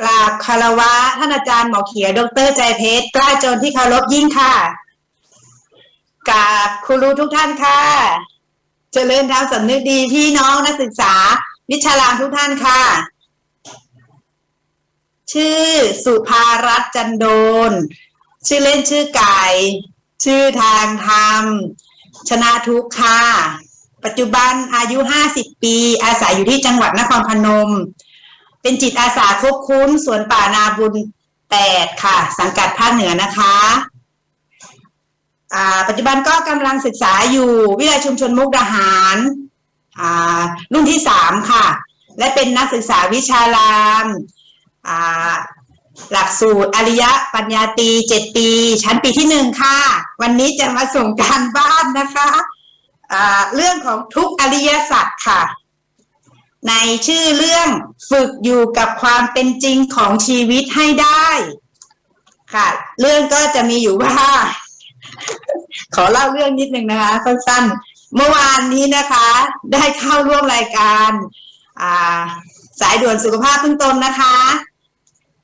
กราบคารวะท่านอาจารย์หมอเขียวดรใจเพชรกล้าจนที่เคารพยิ่งค่ะกราบครูรู้ทุกท่านค่ะเจริญธรรมสำนึกดีพี่น้องนักศึกษา วิชารามทุกท่านค่ะ ชื่อสุภารัตน์จันโดน ชื่อเล่นชื่อไก่ ชื่อทางธรรม ชนะทุกค่ะ ปัจจุบันอายุ 50 ปี อาศัยอยู่ที่จังหวัดนครพนม เป็นจิตอาสาควบคุ้นสวนป่านาบุญแปดค่ะ สังกัดภาคเหนือนะคะปัจจุบันก็กำลังศึกษาอยู่วิทยาชุมชนมุกดาหารรุ่นที่สามค่ะ และเป็นนักศึกษาวิชารามหลักสูตรอริยะปัญญาตีเจ็ดปี ชั้นปีที่หนึ่งค่ะ วันนี้จะมาส่งการบ้านนะคะอ่าเรื่องของทุกอริยสัจค่ะ ในชื่อเรื่องฝึกอยู่กับความเป็นจริงของชีวิตให้ได้ ค่ะ เรื่องก็จะมีอยู่ว่า ขอเล่าเรื่องนิดนึงนะคะสั้นๆเมื่อวานนี้นะคะ ได้เข้าร่วมรายการาสายด่วนสุขภาพพึ่งตนนะคะ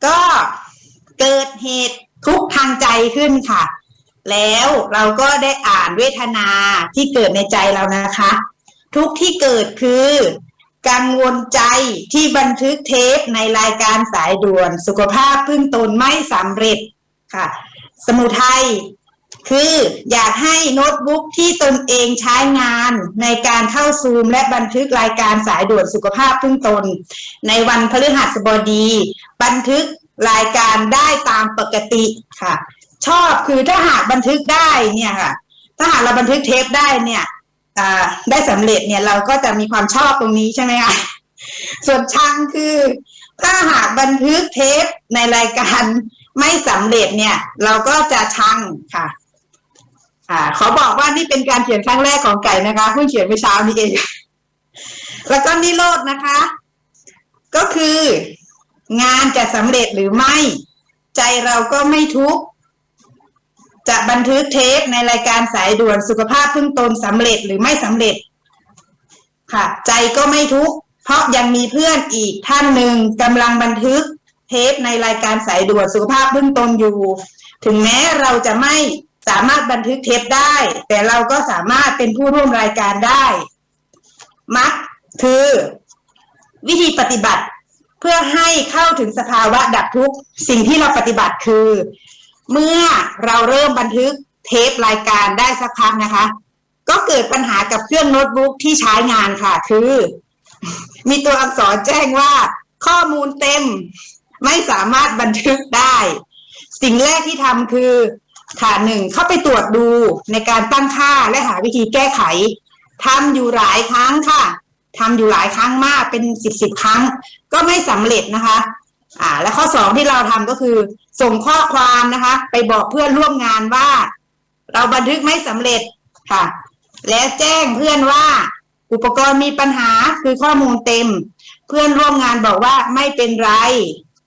ก็เกิดเหตุทุกทางใจขึ้นค่ะ แล้วเราก็ได้อ่านเวทนาที่เกิดในใจเรานะคะ ทุกที่เกิดคือ กังวลใจที่บันทึกเทปในรายการสายด่วน สุขภาพพึ่งตนไม่สำเร็จค่ะ สมุทัยคืออยากให้โน้ตบุ๊กที่ตนเองใช้งานในการเข้าซูมและบันทึกรายการสายด่วนสุขภาพพึ่งตน ในวันพฤหัสบดี บันทึกรายการได้ตามปกติค่ะ ชอบคือถ้าหากบันทึกได้เนี่ยค่ะ ถ้าหากเราบันทึกเทปได้เนี่ย ได้สำเร็จเนี่ยเราก็จะมีความชอบตรงนี้ใช่ไหมคะส่วนชังคือถ้าหากบันทึกเทปในรายการไม่สำเร็จเนี่ย เราก็จะชังค่ะอ่าขอบอกว่านี่เป็นการเขียนครั้งแรกของไก่นะคะเพิ่งเขียนเมื่อเช้านี้เอง แล้วก็นิโรธนะคะ ก็คืองานจะสำเร็จหรือไม่ ใจเราก็ไม่ทุกข์ จะบันทึกเทปในรายการสายด่วนสุขภาพพึ่งตนสำเร็จหรือไม่สำเร็จ ค่ะ ใจก็ไม่ทุกข์เพราะยังมีเพื่อนอีกท่านหนึ่งกำลังบันทึกเทปในรายการสายด่วนสุขภาพพึ่งตนอยู่ ถึงแม้เราจะไม่สามารถบันทึกเทปได้ แต่เราก็สามารถเป็นผู้ร่วมรายการได้มักคือ วิธีปฏิบัติเพื่อให้เข้าถึงสภาวะดับทุกข์สิ่งที่เราปฏิบัติคือ เมื่อเราเริ่มบันทึกเทปรายการได้สักพักนะคะ ก็เกิดปัญหากับเครื่องโน้ตบุ๊กที่ใช้งานค่ะ คือ มีตัวอักษรแจ้งว่า ข้อมูลเต็มไม่สามารถบันทึกได้ สิ่งแรกที่ทำคือค่ะหนึ่งเข้าไปตรวจดูในการตั้งค่าและหาวิธีแก้ไขทำอยู่หลายครั้งค่ะทำอยู่หลายครั้งมากเป็นสิบสิบครั้ง ก็ไม่สำเร็จนะคะ อ่า และข้อสองที่เราทำก็คือ ส่งข้อความนะคะ ไปบอกเพื่อนร่วมงานว่า เราบันทึกไม่สำเร็จค่ะ และแจ้งเพื่อนว่า อุปกรณ์มีปัญหาคือข้อมูลเต็ม เพื่อนร่วมงานบอกว่าไม่เป็นไร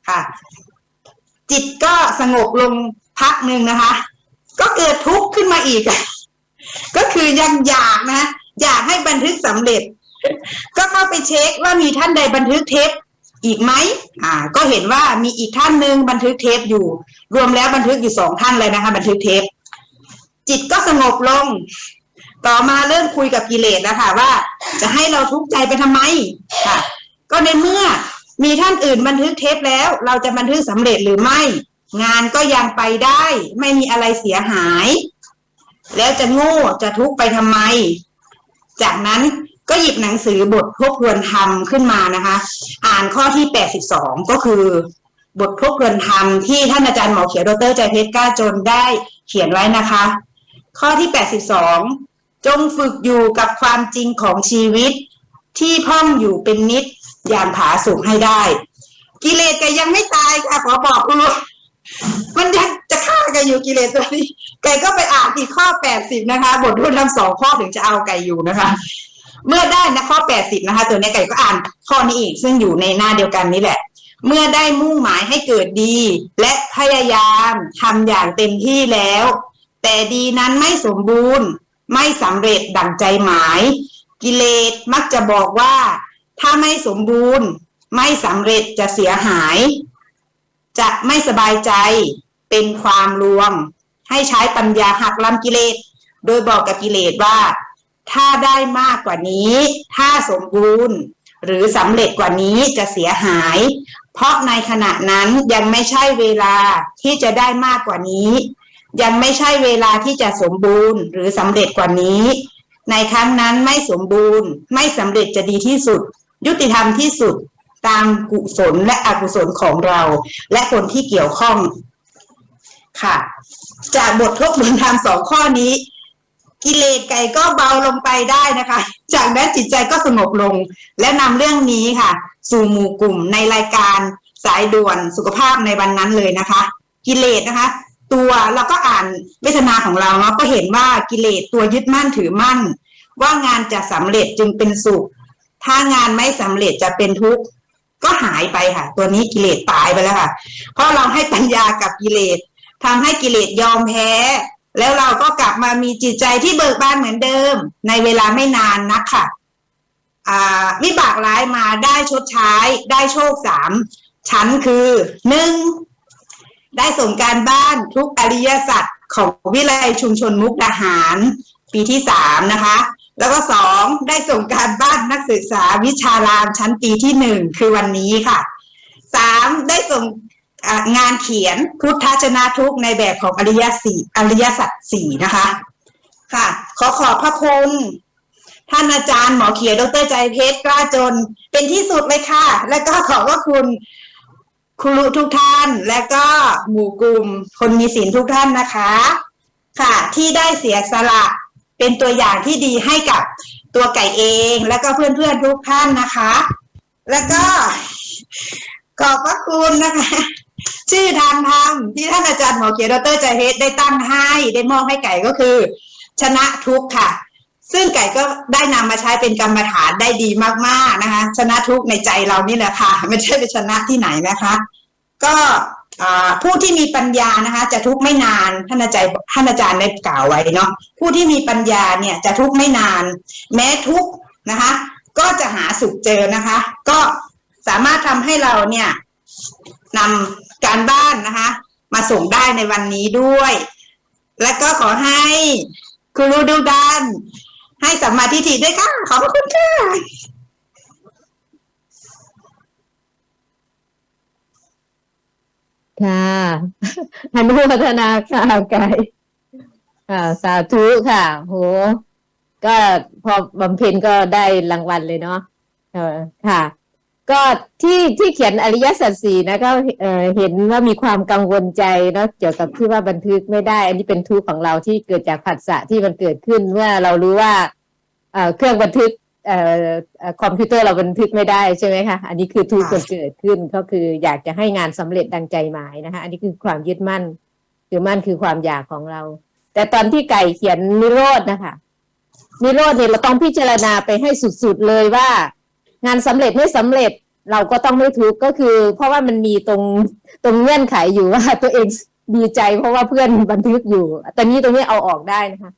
ค่ะ จิตก็สงบลงพักหนึ่งนะคะ ก็เกิดทุกข์ขึ้นมาอีก ก็คือยังอยากนะ อยากให้บันทึกสำเร็จ ก็เข้าไปเช็คว่ามีท่านใดบันทึกเทป อีกไหมอ่า ก็เห็นว่ามีอีกท่านหนึ่งบันทึกเทปอยู่ รวมแล้วบันทึกอยู่สองท่านเลยนะคะ บันทึกเทป จิตก็สงบลง ต่อมาเริ่มคุยกับกิเลสแล้วค่ะว่า จะให้เราทุกข์ใจไปทำไมค่ะ ก็ในเมื่อมีท่านอื่นบันทึกเทปแล้ว เราจะบันทึกสำเร็จหรือไม่ งานก็ยังไปได้ ไม่มีอะไรเสียหาย แล้วจะโง่จะทุกข์ไปทำไม จากนั้น ก็หยิบหนังสือบททบทวนธรรมขึ้นมานะคะ อ่านข้อที่82ก็คือบททบทวนธรรมที่ท่านอาจารย์หมอเขียวดรใจเพชรกล้าจนได้เขียนไว้นะคะ ข้อที่82จงฝึกอยู่กับความจริงของชีวิต ที่พ่องอยู่เป็นนิดอย่างผาสุกให้ได้ กิเลสแกยังไม่ตายค่ะขอบอกคุณมันยังจะฆ่าแกอยู่กิเลสตัวนี้ไก่ก็ไปอ่านที่ข้อ80นะคะ บททวนธรรมสองข้อถึงจะเอาไก่อยู่นะคะ เมื่อได้นะข้อ 80 นะคะ ตัวนี้ไก่ก็อ่านข้อนี้อีก ซึ่งอยู่ในหน้าเดียวกันนี้แหละ เมื่อได้มุ่งหมายให้เกิดดี และพยายามทำอย่างเต็มที่แล้ว แต่ดีนั้นไม่สมบูรณ์ ไม่สำเร็จดั่งใจหมาย กิเลสมักจะบอกว่า ถ้าไม่สมบูรณ์ ไม่สำเร็จจะเสียหาย จะไม่สบายใจเป็นความลวง ให้ใช้ปัญญาหักล้ำกิเลส โดยบอกกับกิเลสว่า ถ้าได้มากกว่านี้ ถ้าสมบูรณ์ หรือสำเร็จกว่านี้จะเสียหาย เพราะในขณะนั้นยังไม่ใช่เวลาที่จะได้มากกว่านี้ ยังไม่ใช่เวลาที่จะสมบูรณ์ หรือสำเร็จกว่านี้ ในครั้งนั้นไม่สมบูรณ์ ไม่สำเร็จจะดีที่สุด ยุติธรรมที่สุดตามกุศลและอกุศลของเรา และคนที่เกี่ยวข้องค่ะ จากบททบทวนธรรมสองข้อนี้ กิเลสไก่ก็เบาลงไปได้นะคะ จากนั้นจิตใจก็สงบลง และนำเรื่องนี้ค่ะ สู่หมู่กลุ่มในรายการสายด่วนสุขภาพในวันนั้นเลยนะคะ กิเลสนะคะ ตัวเราก็อ่านเวทนาของเราเนาะก็เห็นว่ากิเลสตัวยึดมั่นถือมั่น ว่างานจะสำเร็จจึงเป็นสุข ถ้างานไม่สำเร็จจะเป็นทุกข์ก็หายไปค่ะ ตัวนี้กิเลสตายไปแล้วค่ะ เพราะเราให้ปัญญากับกิเลสทำให้กิเลสยอมแพ้ แล้วเราก็กลับมามีจิตใจที่เบิกบานเหมือนเดิม ในเวลาไม่นานนักค่ะอ่าวิบากร้ายมาได้ชดใช้ได้โชคสามชั้นคือหนึ่งได้ส่งการบ้านทุกอริยสัจของวิไลยชุมชนมุกดาหาร ปีที่สามนะคะ แล้วก็สองได้ส่งการบ้านนักศึกษาวิชารามชั้นปีที่หนึ่งคือวันนี้ค่ะสามได้ส่ง งานเขียนพุทธชนะทุกในแบบของอริยสี่อริยสัจสี่นะคะ ค่ะ ขอขอบพระคุณท่านอาจารย์หมอเขียนดรใจเพชรกล้าจน เป็นที่สุดเลยค่ะ และก็ขอบพระคุณครูทุกท่าน และก็หมู่กลุ่ม คนมีศีลทุกท่านนะคะ ค่ะ ที่ได้เสียสละเป็นตัวอย่างที่ดีให้กับตัวไก่เอง และก็เพื่อนๆทุกท่านนะคะ แล้วก็ขอบพระคุณนะคะ ชื่อทางธรรมที่ท่านอาจารย์หมอเขียนดรใจเพชรได้ตั้งให้ได้มอบให้ไก่ก็คือ ชนะทุกข์ค่ะ ซึ่งไก่ก็ได้นำมาใช้เป็นกรรมฐานได้ดีมากๆนะคะ ชนะทุกข์ในใจเรานี่แหละค่ะ ไม่ใช่ไปชนะที่ไหนนะคะ ก็ผู้ที่มีปัญญานะคะ จะทุกข์ไม่นานท่านอาจารย์ท่านอาจารย์ได้กล่าวไว้เนาะผู้ที่มีปัญญาเนี่ยจะทุกข์ไม่นาน แม้ทุกข์นะคะ ก็จะหาสุขเจอนะคะ ก็สามารถทำให้เราเนี่ย นำการบ้านนะคะ มาส่งได้ในวันนี้ด้วย และก็ขอให้ครูดูดันให้สัมมาทิฏฐิด้วยค่ะ ขอบคุณค่ะค่ะอนุโมทนาค่ะไก่ค่ะสาธุค่ะ โห ก็พอบำเพ็ญก็ได้รางวัลเลยเนาะค่ะ ก็ที่ที่เขียนอริยสัจสี่นะก็เออเห็นว่ามีความกังวลใจเนาะเกี่ยวกับที่ว่าบันทึกไม่ได้ อันนี้เป็นทุกข์ของเราที่เกิดจากผัสสะที่มันเกิดขึ้นเมื่อเรารู้ว่าเออเครื่องบันทึกเออคอมพิวเตอร์เราบันทึกไม่ได้ใช่ไหมคะอันนี้คือทุกข์เกิดขึ้นก็คืออยากจะให้งานสำเร็จดังใจหมายนะคะ อันนี้คือความยึดมั่นคือมั่นคือความอยากของเรา แต่ตอนที่ไก่เขียนนิโรธนะคะนิโรธเนี่ยเราต้องพิจารณาไปให้สุดๆเลยว่า งานสำเร็จไม่สำเร็จเราก็ต้องไม่ทุกข์ก็คือ เพราะว่ามันมีตรงตรงเงื่อนไขอยู่ว่าตัวเองดีใจ เพราะว่าเพื่อนบันทึกอยู่แต่นี้ตรงนี้เอาออกได้นะคะ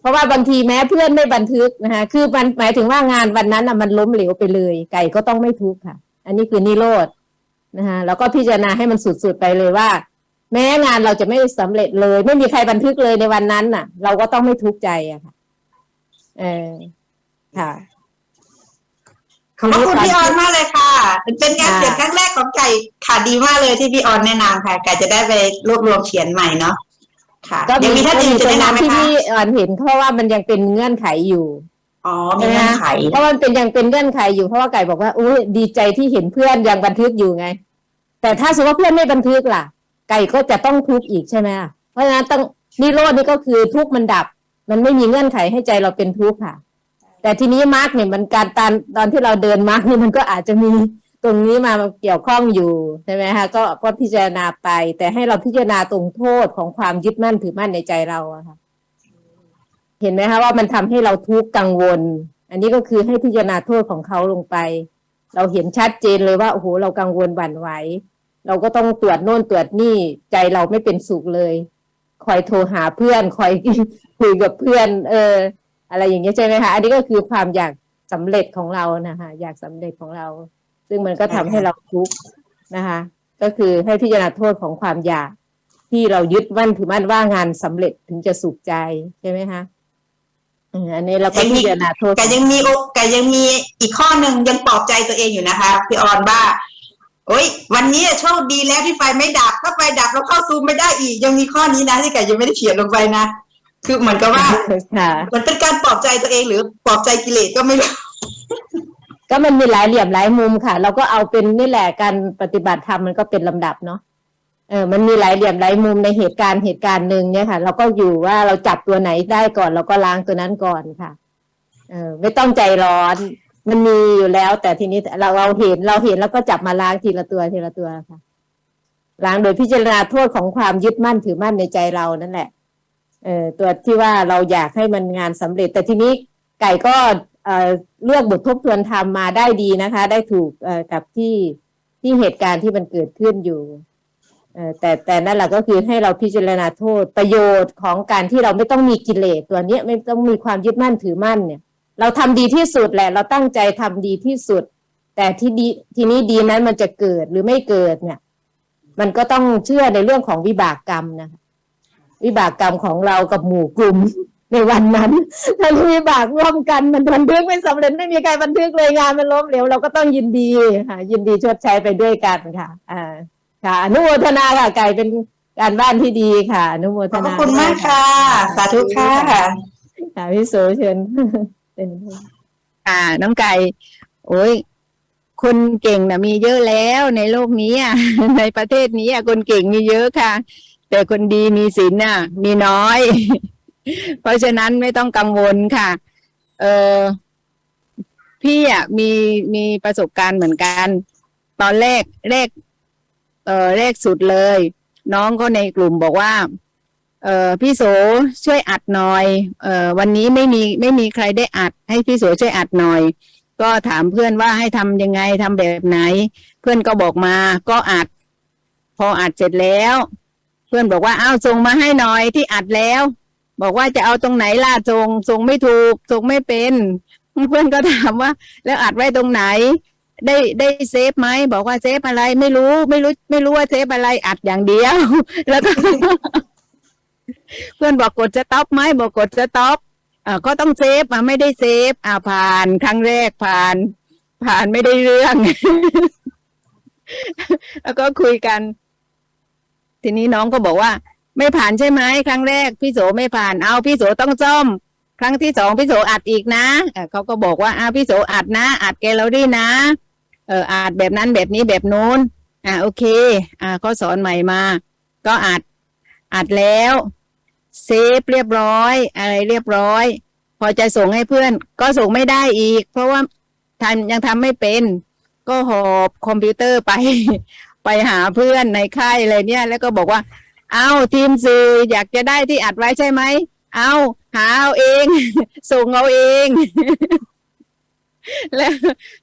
เพราะว่าบางทีแม้เพื่อนไม่บันทึกนะคะคือมันหมายถึงว่างานวันนั้นน่ะมันล้มเหลวไปเลย ไก่ก็ต้องไม่ทุกข์ค่ะ อันนี้คือนิโรธนะคะแล้วก็พิจารณาให้มันสุดๆไปเลยว่า แม้งานเราจะไม่สำเร็จเลย ไม่มีใครบันทึกเลยในวันนั้นน่ะ เราก็ต้องไม่ทุกข์ใจอะค่ะ เออค่ะ ขอบพระคุณพี่ออนมากเลยค่ะ เป็นการเขียนครั้งแรกของไก่ค่ะดีมากเลยที่พี่ออนแนะนำค่ะไก่จะได้ไปรวบรวมเขียนใหม่เนาะค่ะก็ยังมีท่านอื่นจะตรแนะงนำนั้นไหมที่คะพี่อ่อนเห็นเพราะว่ามันยังเป็นเงื่อนไขอยู่อ๋อมีเงื่อนไขเพราะมันเป็นยังเป็นเงื่อนไขอยู่เพราะว่าไก่บอกว่าอุ้ยดีใจที่เห็นเพื่อนยังบันทึกอยู่ไง แต่ถ้าสมมติว่าเพื่อนไม่บันทึกล่ะ ไก่ก็จะต้องทุกข์อีกใช่ไหมล่ะเพราะฉะนั้นต้องนิโรธนี่ก็คือทุกข์มันดับ มันไม่มีเงื่อนไขให้ใจเราเป็นทุกข์ค่ะ แต่ทีนี้มาร์กเนี่ยมันการตอนตอนที่เราเดินมาร์กนี่มันก็อาจจะมีตรงนี้มาเกี่ยวข้องอยู่ใช่ไหมคะก็ก็พิจารณาไป แต่ให้เราพิจารณาตรงโทษของความยึดมั่นถือมั่นในใจเราอะค่ะ เห็นไหมคะว่ามันทำให้เราทุกข์กังวล อันนี้ก็คือให้พิจารณาโทษของเขาลงไป เราเห็นชัดเจนเลยว่าโอ้โหเรากังวลหวั่นไหวเราก็ต้องตรวจโน่นตรวจนี่ใจเราไม่เป็นสุขเลย คอยโทรหาเพื่อน คอยคุยกับเพื่อน เออ อะไรอย่างเงี้ยใช่ไหมคะอันนี้ก็คือความอยากสำเร็จของเรานะคะอยากสำเร็จของเรา ซึ่งมันก็ทำให้เราทุกข์นะคะ ก็คือให้พิจารณาโทษของความอยากที่เรายึดมั่นถือมั่นว่างานสำเร็จถึงจะสุขใจใช่ไหมคะอืมอันนี้เราก็พิจารณาโทษแต่ยังมีโอแต่ยังมีอีกข้อหนึ่งยังปลอบใจตัวเองอยู่นะคะพี่ออนว่าโอ๊ยวันนี้โชคดีแล้วที่ไฟไม่ดับถ้าไฟดับเราเข้าซูมไม่ได้อีก ยังมีข้อนี้นะที่ไก่ยังไม่ได้เขียนลงไปนะ คือเหมือนกับว่าค่ะมันเป็นการปลอบใจตัวเองหรือปลอบใจกิเลสก็ไม่รู้ก็มันมีหลายเหลี่ยมหลายมุมค่ะ เราก็เอาเป็นนี่แหละการปฏิบัติธรรมมันก็เป็นลำดับเนาะเออมันมีหลายเหลี่ยมหลายมุมในเหตุการณ์เหตุการณ์หนึ่งเนี่ยค่ะ เราก็อยู่ว่าเราจับตัวไหนได้ก่อนเราก็ล้างตัวนั้นก่อนค่ะ เออไม่ต้องใจร้อน มันมีอยู่แล้ว แต่ทีนี้เราเราเห็นเราเห็นแล้วก็จับมาล้างทีละตัวทีละตัวค่ะล้างโดยพิจารณาโทษของความยึดมั่นถือมั่นในใจเรานั่นแหละ เออตัวที่ว่าเราอยากให้มันงานสำเร็จ แต่ทีนี้ไก่ก็เอ่อเลือกบททบทวนธรรมมาได้ดีนะคะ ได้ถูกเอ่อกับที่ที่เหตุการณ์ที่มันเกิดขึ้นอยู่เออแต่แต่นั่นแหละก็คือให้เราพิจารณาโทษประโยชน์ของการที่เราไม่ต้องมีกิเลสตัวเนี้ยไม่ต้องมีความยึดมั่นถือมั่นเนี่ย เราทำดีที่สุดแหละ เราตั้งใจทำดีที่สุด แต่ที่ดีทีนี้ดีนั้นมันจะเกิดหรือไม่เกิดเนี่ย มันก็ต้องเชื่อในเรื่องของวิบากกรรมนะคะ วิบากกรรมของเรากับหมู่กลุ่มในวันนั้น ถ้าวิบากร่วมกันมันบันทึกไม่สำเร็จไม่มีใครบันทึกเลยงานมันล้มเหลวเราก็ต้องยินดีค่ะยินดีชดใช้ไปด้วยกันค่ะอ่าค่ะอนุโมทนาค่ะไก่เป็นการบ้านที่ดีค่ะอนุโมขทอบพนาระคุณมากค่ะ สาธุค่ะค่ะพี่โสเชิญเป็นอ่าน้องไก่โอ้ยคนเก่งนะมีเยอะแล้วในโลกนี้อะในประเทศนี้อะคนเก่งมีเยอะค่ะ แต่คนดีมีศีลน่ะ มีน้อย เพราะฉะนั้นไม่ต้องกังวลค่ะ เออพี่อะมีมีประสบการณ์เหมือนกัน ตอนแรกแรก เออแรกสุดเลย น้องก็ในกลุ่มบอกว่า เออพี่โสช่วยอัดหน่อย เออวันนี้ไม่มีไม่มีใครได้อัด ให้พี่โสช่วยอัดหน่อย ก็ถามเพื่อนว่าให้ทำยังไงทำแบบไหน เพื่อนก็บอกมา ก็อัด พออัดเสร็จแล้ว เพื่อนบอกว่าอ้าวส่งมาให้หน่อยที่อัดแล้ว บอกว่าจะเอาตรงไหนล่ะส่งส่งไม่ถูกส่งไม่เป็น เพื่อนก็ถามว่า แล้วอัดไว้ตรงไหน ได้ได้เซฟไหมบอกว่าเซฟอะไรไม่รู้ไม่รู้ ไม่รู้ว่าเซฟอะไรอัดอย่างเดียว แล้วก็ เพื่อนบอกกดสต็อปไหมบอกกดสต็อปอ่าก็ต้องเซฟอะไม่ได้เซฟ อ่าผ่านครั้งแรกผ่าน ผ่านไม่ได้เรื่อง แล้วก็คุยกัน ทีนี้น้องก็บอกว่า ไม่ผ่านใช่ไหมครั้งแรกพี่โสไม่ผ่านเอาพี่โสต้องซ่อม ครั้งที่สองพี่โสอัดอีกนะเขาก็บอกว่าอ้าวพี่โสอัดนะ อัดแกลเลอรี่นะ เอออัดแบบนั้นแบบนี้แบบนู้นอ่าโอเค อ่าเขาสอนใหม่มา ก็อัดอัดแล้วเซฟเรียบร้อย อะไรเรียบร้อย พอจะส่งให้เพื่อน ก็ส่งไม่ได้อีก เพราะว่าทำยังทำไม่เป็น ก็หอบคอมพิวเตอร์ไป ไปหาเพื่อนในค่ายเลยเนี่ย แล้วก็บอกว่า เอาทีมสื่ออยากจะได้ที่อัดไว้ใช่ไหม เอาหาเอาเอง ส่งเอาเอง แล้ว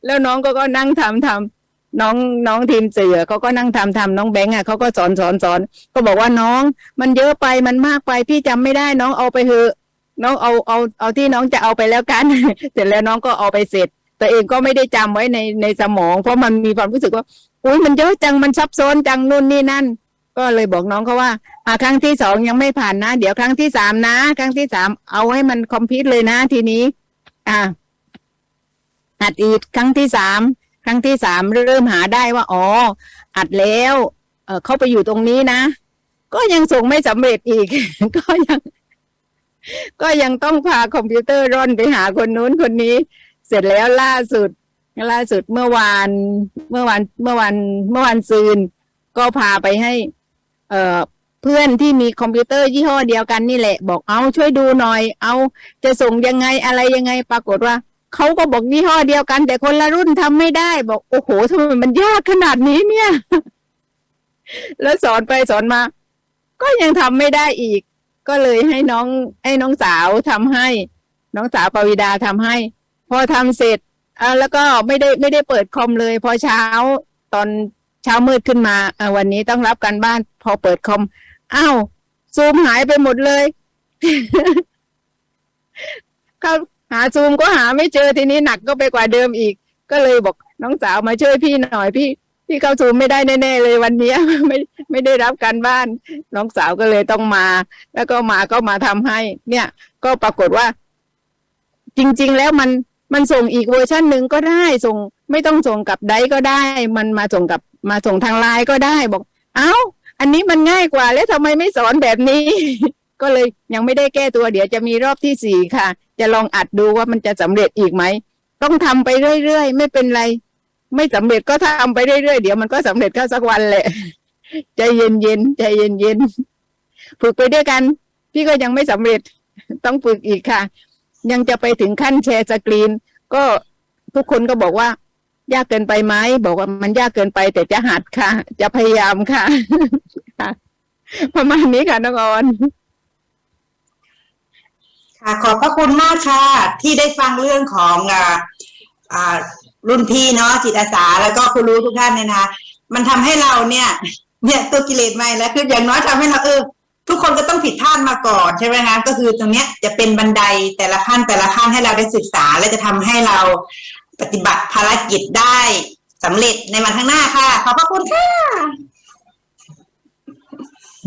แล้วน้องก็ก็นั่งทำทำน้องน้องทีมสื่อเขาก็นั่งทำทำน้องแบงค์อะเขาก็สอนสอนสอนก็บอกว่าน้อง มันเยอะไปมันมากไปพี่จำไม่ได้น้องเอาไปเถอะน้องเอาเอาเอาที่น้องจะเอาไปแล้วกัน เสร็จแล้วน้องก็เอาไปเสร็จ ตัวเองก็ไม่ได้จำไว้ในในสมอง เพราะมันมีความรู้สึกว่าอุ้ยมันเยอะจังมันซับซ้อนจังนู่นนี่นั่น ก็เลยบอกน้องเขาว่าอ่าครั้งที่สองยังไม่ผ่านนะ เดี๋ยวครั้งที่สามนะ ครั้งที่สามเอาให้มันคอมพิวเลยนะ ทีนี้ อ่าอัดอีกครั้งที่สามครั้งที่สามเริ่มหาได้ว่าอ๋ออัดแล้วเออเข้าไปอยู่ตรงนี้นะก็ยังส่งไม่สำเร็จอีก ก็ยัง ก็ยังต้องพาคอมพิวเตอร์ร่อนไปหาคนนู้นคนนี้ เสร็จแล้วล่าสุดล่าสุดเมื่อวานเมื่อวันเมื่อวันเมื่อวันซืน ก็พาไปให้ เอ่อเพื่อนที่มีคอมพิวเตอร์ยี่ห้อเดียวกันนี่แหละ บอกเอาช่วยดูหน่อย เอาจะส่งยังไงอะไรยังไงปรากฏว่าเขาก็บอกยี่ห้อเดียวกัน แต่คนละรุ่นทำไม่ได้ บอกโอ้โหทำไมมันยากขนาดนี้เนี่ย แล้วสอนไปสอนมา ก็ยังทำไม่ได้อีก ก็เลยให้น้องให้น้องสาวทำให้ น้องสาวปวิดาทำให้ พอทำเสร็จอ่าแล้วก็ไม่ได้ไม่ได้เปิดคอมเลย พอเช้าตอนเช้ามืดขึ้นมาอ่าวันนี้ต้องรับการบ้าน พอเปิดคอมอ้าวซูมหายไปหมดเลยเขาหาซูมก็หาไม่เจอทีนี้หนักก็ไปกว่าเดิมอีก ก็เลยบอกน้องสาวมาช่วยพี่หน่อยพี่พี่เข้าซูมไม่ได้แน่ๆเลยวันนี้ไม่ไม่ได้รับการบ้าน น้องสาวก็เลยต้องมา แล้วก็มาก็มาทำให้ เนี่ย ก็ปรากฏว่า จริง ๆ แล้วมัน มันส่งอีกเวอร์ชันหนึ่งก็ได้ส่งไม่ต้องส่งกับไดก็ได้ มันมาส่งกับมาส่งทางไลน์ก็ได้บอก เอ้า อันนี้มันง่ายกว่า แล้วทำไมไม่สอนแบบนี้ ก็เลยยังไม่ได้แก้ตัวเดี๋ยวจะมีรอบที่สี่ค่ะ จะลองอัดดูว่ามันจะสำเร็จอีกไหม ต้องทำไปเรื่อยๆ ไม่เป็นไร ไม่สำเร็จก็ทำไปเรื่อยๆ เดี๋ยวมันก็สำเร็จเข้าสักวันแหละ ใจเย็นๆ ใจเย็นๆ ฝึกไปด้วยกัน พี่ก็ยังไม่สำเร็จ ต้องฝึกอีกค่ะ ยังจะไปถึงขั้นแชร์สกรีน ก็ทุกคนก็บอกว่า ยากเกินไปไหมบอกว่ามันยากเกินไป แต่จะหัดค่ะ จะพยายามค่ะประมาณนี้ค่ะน้องออนค่ะขอบพระคุณมากค่ะ ที่ได้ฟังเรื่องของอ่าอ่ารุ่นพี่เนาะจิตอาสา แล้วก็คุณรู้ทุกท่านเนี่ยนะมันทำให้เราเนี่ย เนี่ยตัวกิเลสไม่แล้วคืออย่างน้อยทำให้เราเออ ทุกคนก็ต้องผิดพลาดมาก่อนใช่ไหมคะก็คือตรงเนี้ยจะเป็นบันไดแต่ละขั้นแต่ละขั้นให้เราได้ศึกษา และจะทำให้เราปฏิบัติภารกิจได้สำเร็จในวันข้างหน้าค่ะ ขอบพระคุณค่ะ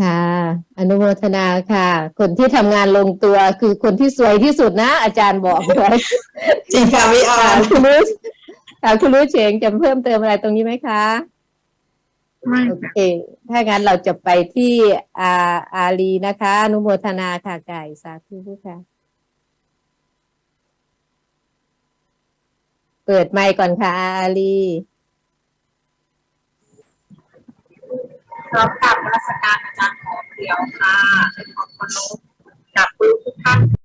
ค่ะ อนุโมทนาค่ะ คนที่ทำงานลงตัวคือคนที่สวยที่สุดนะ อาจารย์บอกไว้จริงค่ะวิออค่ะนคุณรู้ค่ะคุณรู้เฉงจะเพิ่มเติมอะไรตรงนี้ไหมคะ ไม่โอเค ถ้างั้นเราจะไปที่อาอาลีนะคะ อนุโมทนาค่ะไก่สาธุค่ะ เปิดไมค์ก่อนค่ะอาลีพร้อมกับราชการอาจารย์ขอเดียวค่ะเป็นของคนรู้กับผู้ทุกท่าน